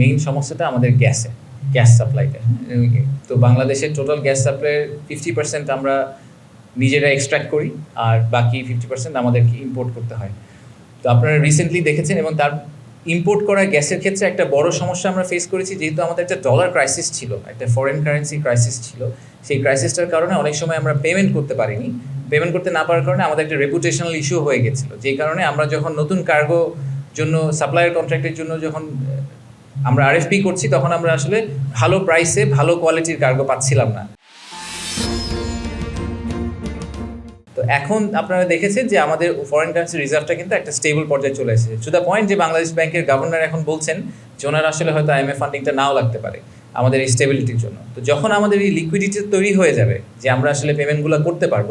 Main সমস্যাটা আমাদের গ্যাসে গ্যাস সাপ্লাইটা তো। বাংলাদেশের টোটাল গ্যাস সাপ্লাইয়ের ফিফটি পার্সেন্ট আমরা নিজেরা এক্সট্রাক্ট করি আর বাকি ফিফটি পার্সেন্ট আমাদেরকে ইম্পোর্ট করতে হয়। তো আপনারা রিসেন্টলি দেখেছেন এবং তার ইম্পোর্ট করা গ্যাসের ক্ষেত্রে একটা বড় সমস্যা আমরা ফেস করেছি, যেহেতু আমাদের একটা ডলার ক্রাইসিস ছিল, একটা ফরেন কারেন্সি ক্রাইসিস ছিল। সেই ক্রাইসিসটার কারণে অনেক সময় আমরা পেমেন্ট করতে পারিনি। পেমেন্ট করতে না পারার কারণে আমাদের একটা রেপুটেশনাল ইস্যু হয়ে গেছিল। যেই কারণে আমরা যখন নতুন কার্গো জন্য সাপ্লায়ার কন্ট্রাক্টের জন্য যখন আমরা আরএফপি করছি, তখন আমরা আসলে ভালো প্রাইসে ভালো কোয়ালিটির কার্গো পাচ্ছিলাম না। তো এখন আপনারা দেখেছেন যে আমাদের ফরেন কারেন্সি রিজার্ভটা কিন্তু একটা স্টেবল পর্যায়ে চলে এসেছে। দ্য পয়েন্ট যে বাংলাদেশ ব্যাংকের গভর্নর এখন বলছেন যে ওনার আসলে হয়তো আইএমএফ ফান্ডিংটা নাও লাগতে পারে আমাদের এই স্টেবিলিটির জন্য। তো যখন আমাদের এই লিকুইডিটি তৈরি হয়ে যাবে, যে আমরা আসলে পেমেন্টগুলো করতে পারব,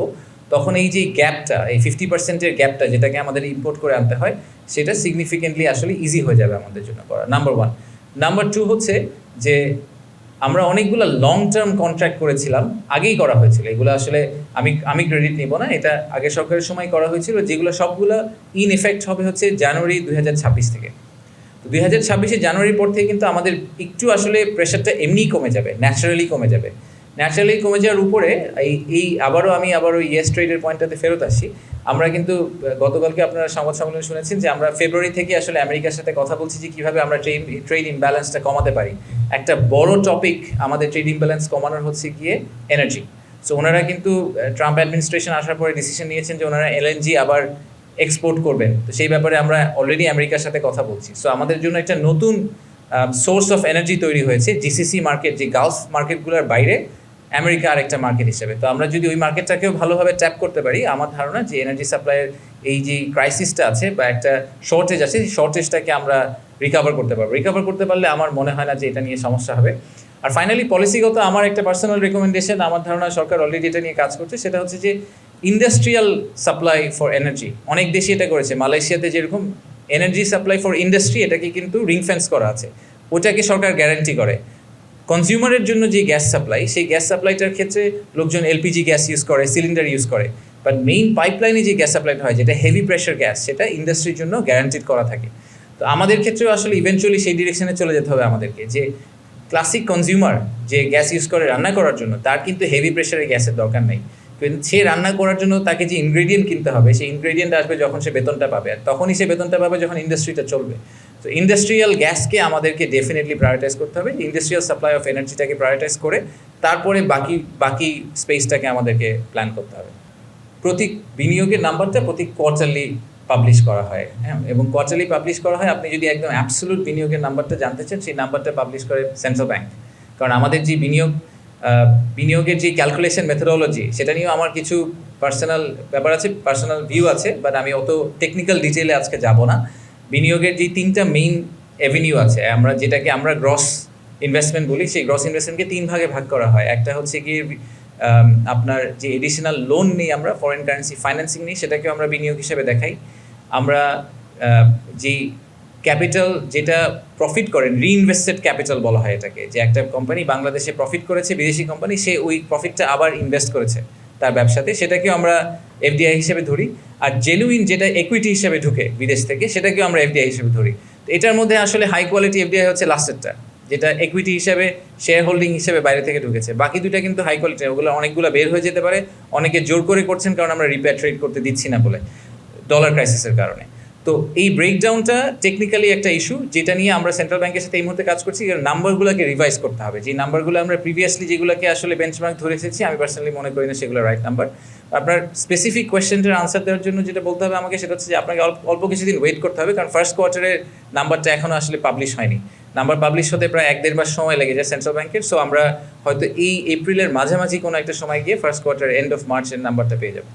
তখন এই যে গ্যাপটা এই ফিফটি পার্সেন্টের গ্যাপটা যেটাকে আমাদের ইম্পোর্ট করে আনতে হয়, সেটা সিগনিফিকেন্টলি আসলে ইজি হয়ে যাবে আমাদের জন্য করা। নাম্বার ওয়ান নাম্বার টু হচ্ছে যে আমরা অনেকগুলো লং টার্ম কন্ট্রাক্ট করেছিলাম, আগেই করা হয়েছিল। এগুলো আসলে আমি আমি ক্রেডিট নিব না, এটা আগে সরকারের সময় করা হয়েছিল, যেগুলো সবগুলো ইন এফেক্ট হবে হচ্ছে জানুয়ারি দুই হাজার ছাব্বিশ থেকে। তো দুই হাজার ছাব্বিশে জানুয়ারির পর থেকে কিন্তু আমাদের একটু আসলে প্রেশারটা এমনিই কমে যাবে ন্যাচারালি কমে যাবে। ন্যাচারালি কমে যাওয়ার উপরে, এই এই আবারও আমি আবারও ইয়েস ট্রেডের পয়েন্টটাতে ফেরত আসি। আমরা কিন্তু গতকালকে আপনারা সংবাদ সম্মেলনে শুনেছেন যে আমরা ফেব্রুয়ারি থেকে আসলে আমেরিকার সাথে কথা বলছি যে কীভাবে আমরা ট্রেড ট্রেড ইমব্যালেন্সটা কমাতে পারি। একটা বড় টপিক আমাদের ট্রেড ইমব্যালেন্স কমানোর হচ্ছে গিয়ে এনার্জি সো ওনারা কিন্তু ট্রাম্প অ্যাডমিনিস্ট্রেশন আসার পরে ডিসিশন নিয়েছেন যে ওনারা এলএনজি আবার এক্সপোর্ট করবেন। তো সেই ব্যাপারে আমরা অলরেডি আমেরিকার সাথে কথা বলছি। সো আমাদের জন্য একটা নতুন সোর্স অফ এনার্জি তৈরি হয়েছে। জিসিসি মার্কেট যে গালফ মার্কেটগুলোর বাইরে আমেরিকা আরেকটা মার্কেট হিসেবে। তো আমরা যদি ওই মার্কেটটাকেও ভালোভাবে ট্যাপ করতে পারি, আমার ধারণা যে এনার্জি সাপ্লাইয়ের এই যে ক্রাইসিসটা আছে বা একটা শর্টেজ আছে, সেই শর্টেজটাকে আমরা রিকভার করতে পারব। রিকভার করতে পারলে আমার মনে হয় না যে এটা নিয়ে সমস্যা হবে। আর ফাইনালি পলিসিগত আমার একটা পার্সোনাল রেকমেন্ডেশন আমার ধারণা সরকার অলরেডি এটা নিয়ে কাজ করছে, সেটা হচ্ছে যে ইন্ডাস্ট্রিয়াল সাপ্লাই ফর এনার্জি অনেক দেশই এটা করেছে। মালয়েশিয়াতে যেরকম এনার্জি সাপ্লাই ফর ইন্ডাস্ট্রি এটাকে কিন্তু রিংফেন্স করা আছে। ওটাকে সরকার গ্যারান্টি করে। কনজিউমারের জন্য যে গ্যাস সাপ্লাই সেই গ্যাস সাপ্লাইটার ক্ষেত্রে লোকজন এলপিজি গ্যাস ইউজ করে সিলিন্ডার ইউজ করে। বাট মেইন পাইপলাইনে যে গ্যাস সাপ্লাইটা হয়, যেটা হেভি প্রেশার গ্যাস সেটা ইন্ডাস্ট্রির জন্য গ্যারান্টিড করা থাকে। তো আমাদের ক্ষেত্রেও আসলে ইভেনচুয়ালি সেই ডিরেকশনে চলে যেতে হবে আমাদেরকে, যে ক্লাসিক কনজিউমার যে গ্যাস ইউজ করে রান্না করার জন্য, তার কিন্তু হেভি প্রেশারের গ্যাসের দরকার নেই। কিন্তু সে রান্না করার জন্য তাকে যে ইনগ্রেডিয়েন্ট কিনতে হবে, সেই ইনগ্রেডিয়েন্ট আসবে যখন সে বেতনটা পাবে। আর তখনই সে বেতনটা পাবে যখন ইন্ডাস্ট্রিটা চলবে। তো ইন্ডাস্ট্রিয়াল গ্যাসকে আমাদেরকে ডেফিনেটলি প্রায়োরিটাইজ করতে হবে ইন্ডাস্ট্রিয়াল সাপ্লাই অফ এনার্জিটাকে প্রায়োরিটাইজ করে তারপরে বাকি বাকি স্পেসটাকে আমাদেরকে প্ল্যান করতে হবে। প্রতি বিনিয়োগের নাম্বারটা প্রতি কোয়ার্টারলি পাবলিশ করা হয় হ্যাঁ? এবং কোয়ার্টারলি পাবলিশ করা হয়, আপনি যদি একদম অ্যাবসলুট বিনিয়োগের নাম্বারটা জানতে চান, সেই নাম্বারটা পাবলিশ করে সেন্ট্রাল ব্যাংক কারণ আমাদের যে বিনিয়োগ বিনিয়োগের যে ক্যালকুলেশন মেথোডোলজি সেটা নিয়েও আমার কিছু পার্সোনাল ব্যাপার আছে পার্সোনাল ভিউ আছে বাট আমি অত টেকনিক্যাল ডিটেলে আজকে যাব না। বিনিয়োগের যে তিনটা মেইন অ্যাভিনিউ আছে, আমরা যেটাকে আমরা গ্রস ইনভেস্টমেন্ট বলি, সেই গ্রস ইনভেস্টমেন্টকে তিন ভাগে ভাগ করা হয়। একটা হচ্ছে কি আপনার যে এডিশনাল লোন নিই আমরা ফরেন কারেন্সি ফাইন্যান্সিং নিই, সেটাকেও আমরা বিনিয়োগ হিসেবে দেখাই। আমরা যেই ক্যাপিটাল যেটা প্রফিট করেন রিইনভেস্টেড ক্যাপিটাল বলা হয় এটাকে, যে একটা কোম্পানি বাংলাদেশে প্রফিট করেছে, বিদেশি কোম্পানি সে ওই প্রফিটটা আবার ইনভেস্ট করেছে। তার ব্যবসাতে, সেটাকেও আমরা এফডিআই হিসেবে ধরি। আর জেনুইন যেটা একুইটি হিসেবে ঢুকে বিদেশ থেকে, সেটাকেও আমরা এফডিআই হিসেবে ধরি। তো এটার মধ্যে আসলে হাই কোয়ালিটি এফডিআই হচ্ছে লাস্টেরটা যেটা একুইটি হিসেবে শেয়ার হোল্ডিং হিসেবে বাইরে থেকে ঢুকেছে। বাকি দুইটা কিন্তু হাই কোয়ালিটি ওগুলো অনেকগুলো বের হয়ে যেতে পারে। অনেকে জোর করে করছেন, কারণ আমরা রিপ্যাট্রেট করতে দিচ্ছি না বলে ডলার ক্রাইসিসের কারণে। তো এই ব্রেকডাউনটা টেকনিক্যালি একটা ইস্যু যেটা নিয়ে আমরা সেন্ট্রাল ব্যাংকের সাথে এই মুহূর্তে কাজ করছি। নাম্বারগুলোকে রিভাইজ করতে হবে। যে নাম্বারগুলো আমরা প্রিভিয়াসলি যেগুলোকে আসলে বেঞ্চমার্ক ধরে এসেছি আমি পার্সোনালি মনে করি না সেগুলো রাইট নাম্বার আপনার স্পেসিফিক কোয়েশ্চেনটার আনসার দেওয়ার জন্য যেটা বলতে হবে আমাকে, সেটা হচ্ছে যে আপনাকে অল্প অল্প কিছুদিন ওয়েট করতে হবে, কারণ ফার্স্ট কোয়ার্টারের নাম্বারটা এখনও আসলে পাবলিশ হয়নি। নাম্বার পাবলিশ হতে প্রায় এক দেড় মাস সময় লেগে যায় সেন্ট্রাল ব্যাংকের সো আমরা হয়তো এই এপ্রিলের মাঝামাঝি কোনো একটা সময় গিয়ে ফার্স্ট কোয়ার্টার এন্ড অফ মার্চের নাম্বারটা পেয়ে যাব।